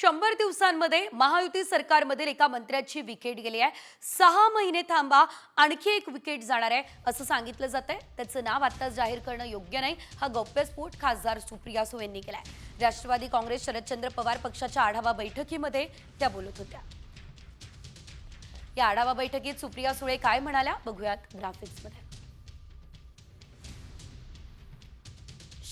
शंभर दिवसांमध्ये महायुती सरकारमधील एका मंत्र्याची विकेट गेली आहे. सहा महिने थांबा आणखी एक विकेट जाणार आहे असं सांगितलं जात आहे. त्याचं नाव आत्ताच जाहीर करणं योग्य नाही. हा गौप्यस्फोट खासदार सुप्रिया सुळे यांनी केलाय. राष्ट्रवादी काँग्रेस शरदचंद्र पवार पक्षाच्या आढावा बैठकीमध्ये त्या बोलत होत्या. या आढावा बैठकीत सुप्रिया सुळे काय म्हणाल्या? बघूयात ग्राफिक्समध्ये.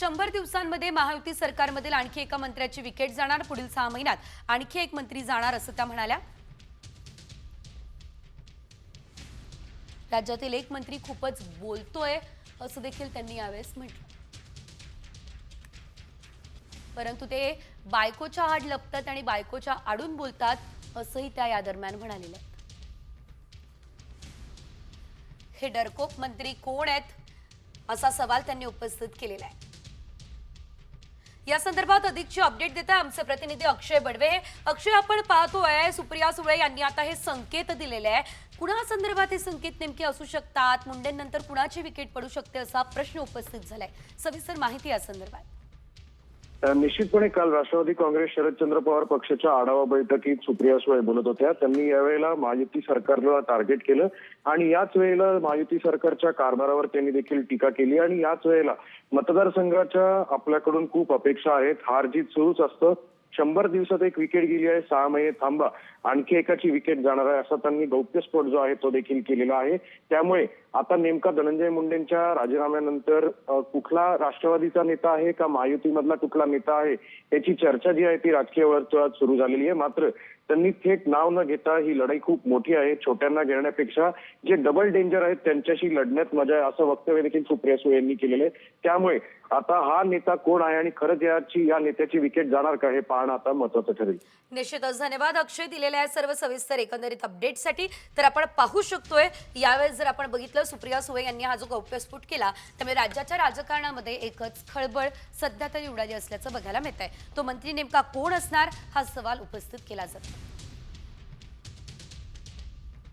शंभर दिवसांमध्ये महायुती सरकारमधील आणखी एका मंत्र्याची विकेट जाणार पुढील सहा महिन्यात. आणखी एक मंत्री जाणार असं त्या म्हणाल्या. राज्यातील एक मंत्री खूपच बोलतोय असं देखील त्यांनी यावेळेस म्हटलं. परंतु ते बायकोच्या आड लपतात आणि बायकोच्या आडून बोलतात असंही त्या या दरम्यान म्हणालेल्या हे डरकोप मंत्री कोण आहेत असा सवाल त्यांनी उपस्थित केलेला आहे. या संदर्भात अधिकची अपडेट देत आहे आमचे प्रतिनिधी अक्षय बडवे. अक्षय आपण पाहतोय सुप्रिया सुळे यांनी आता हे संकेत दिलेले आहे. कुणा संदर्भात हे संकेत नेमके असू शकतात? मुंडेंनंतर कुणाची विकेट पडू शकते असा प्रश्न उपस्थित झालाय. सविस्तर माहिती या संदर्भात. निश्चितपणे काल राष्ट्रवादी काँग्रेस शरदचंद्र पवार पक्षाच्या आढावा बैठकीत सुप्रिया सुळे बोलत होत्या. त्यांनी यावेळेला महायुती सरकारला टार्गेट केलं आणि याच वेळेला महायुती सरकारच्या कारभारावर त्यांनी देखील टीका केली आणि याच वेळेला मतदारसंघाच्या आपल्याकडून खूप अपेक्षा आहेत. हार जीत सुरूच असतं. शंभर दिवसात एक विकेट गेली आहे सहा महिने थांबा आणखी एकाची विकेट जाणार आहे असा त्यांनी गौप्यस्फोट जो आहे तो देखील केलेला आहे. त्यामुळे आता नेमका धनंजय मुंडेंच्या राजीनाम्यानंतर कुठला राष्ट्रवादीचा नेता आहे का महायुतीमधला कुठला नेता आहे याची चर्चा जी आहे ती राजकीय वर्तुळात सुरू झालेली आहे. मात्र त्यांनी थेट नाव न घेता ही लढाई खूप मोठी आहे छोट्यांना घेण्यापेक्षा जे डबल डेंजर आहेत त्यांच्याशी लढण्यात मजा आहे असं वक्तव्य देखील सुप्रिया सुळे यांनी केलेलं आहे. त्यामुळे आता हा नेता कोण आहे आणि खरंच याची या नेत्याची विकेट जाणार का हे पाहणं आता महत्वाचं ठरेल. निश्चितच. धन्यवाद. अक्षय दिलेल्या आहे सर्व सविस्तर एकंदरीत अपडेटसाठी तर आपण पाहू शकतोय यावेळेस जर आपण बघितलं सुप्रिया सुळे यांनी हा जो गौप्यस्फोट केला त्यामुळे राज्याच्या राजकारणामध्ये एकच खळबळ सध्या तरी उडाली असल्याचं बघायला मिळत आहे तो मंत्री नेमका कोण असणार हा सवाल उपस्थित केला जातो.